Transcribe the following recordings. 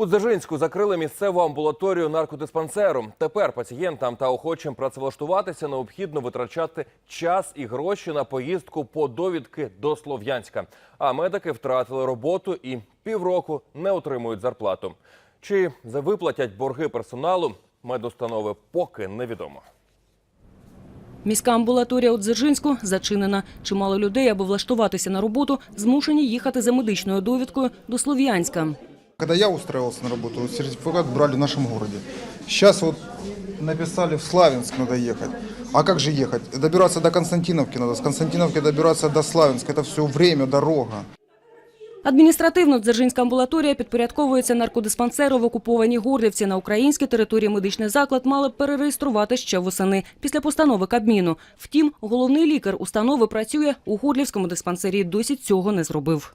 У Дзержинську закрили місцеву амбулаторію наркодиспансеру. Тепер пацієнтам та охочим працевлаштуватися необхідно витрачати час і гроші на поїздку по довідки до Слов'янська. А медики втратили роботу і півроку не отримують зарплату. Чи завиплатять борги персоналу медустанови поки невідомо. Міська амбулаторія у Дзержинську зачинена. Чимало людей, аби влаштуватися на роботу, змушені їхати за медичною довідкою до Слов'янська. Когда я устраивался на работу, сертификат брали в нашем городе. Сейчас вот написали в Славянск надо ехать. А как же ехать? Добираться до Константиновки надо, с Константиновки добираться до Славянска. Это все время, дорога. Адміністративно Дзержинська амбулаторія підпорядковується наркодиспансеру в окупованій Горлівці. На українській території медичний заклад мали б перереєструвати ще восени після постанови Кабміну. Втім, головний лікар установи працює у Горлівському диспансері. Досі цього не зробив.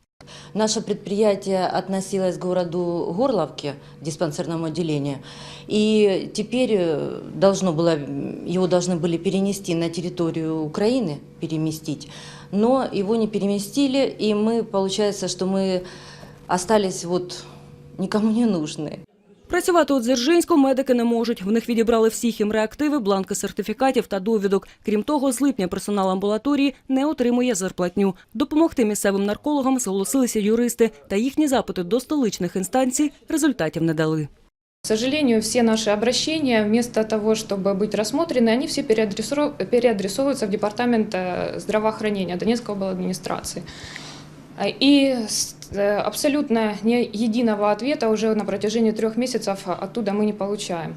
Наше предприятие относилось к городу Горловке, диспансерному отделению, и теперь э, должно было, его должны были перенести на территорию Украины, переместить, но его не переместили, и мы, получается, что мы остались вот никому не нужны. Працювати у Дзержинську медики не можуть. В них відібрали всі хімреактиви, бланки сертифікатів та довідок. Крім того, з липня персонал амбулаторії не отримує зарплатню. Допомогти місцевим наркологам зголосилися юристи, та їхні запити до столичних інстанцій результатів не дали. К сожалению, все наши обращения, вместо того, чтобы быть рассмотрены, они все переадресо- переадресовываются в Департамент э, здравоохранения Донецкой администрации. А, И с- э, абсолютно не единого ответа уже на протяжении трех месяцев оттуда мы не получаем.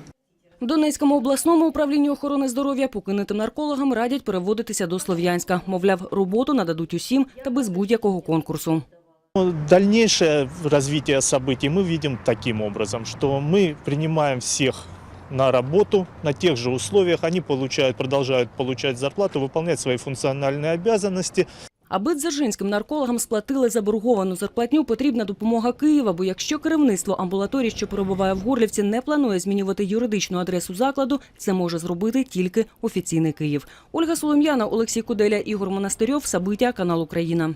В Донецькому обласному управлінні охорони здоров'я покинутим наркологам радять переводитися до Слов'янська. Мовляв, роботу нададуть усім та без будь-якого конкурсу. Дальнейшее развитие событий мы видим таким образом, что мы принимаем всех на работу на тех же условиях, они получают, продолжают получать зарплату, выполнять свои функциональные обязанности. Аби дзержинським наркологам сплатили заборговану зарплатню, потрібна допомога Києва, бо якщо керівництво амбулаторії, що перебуває в Горлівці, не планує змінювати юридичну адресу закладу, це може зробити тільки офіційний Київ. Ольга Солом'яна, Олексій Куделя, Ігор Монастирьов, Сабиття, канал Україна.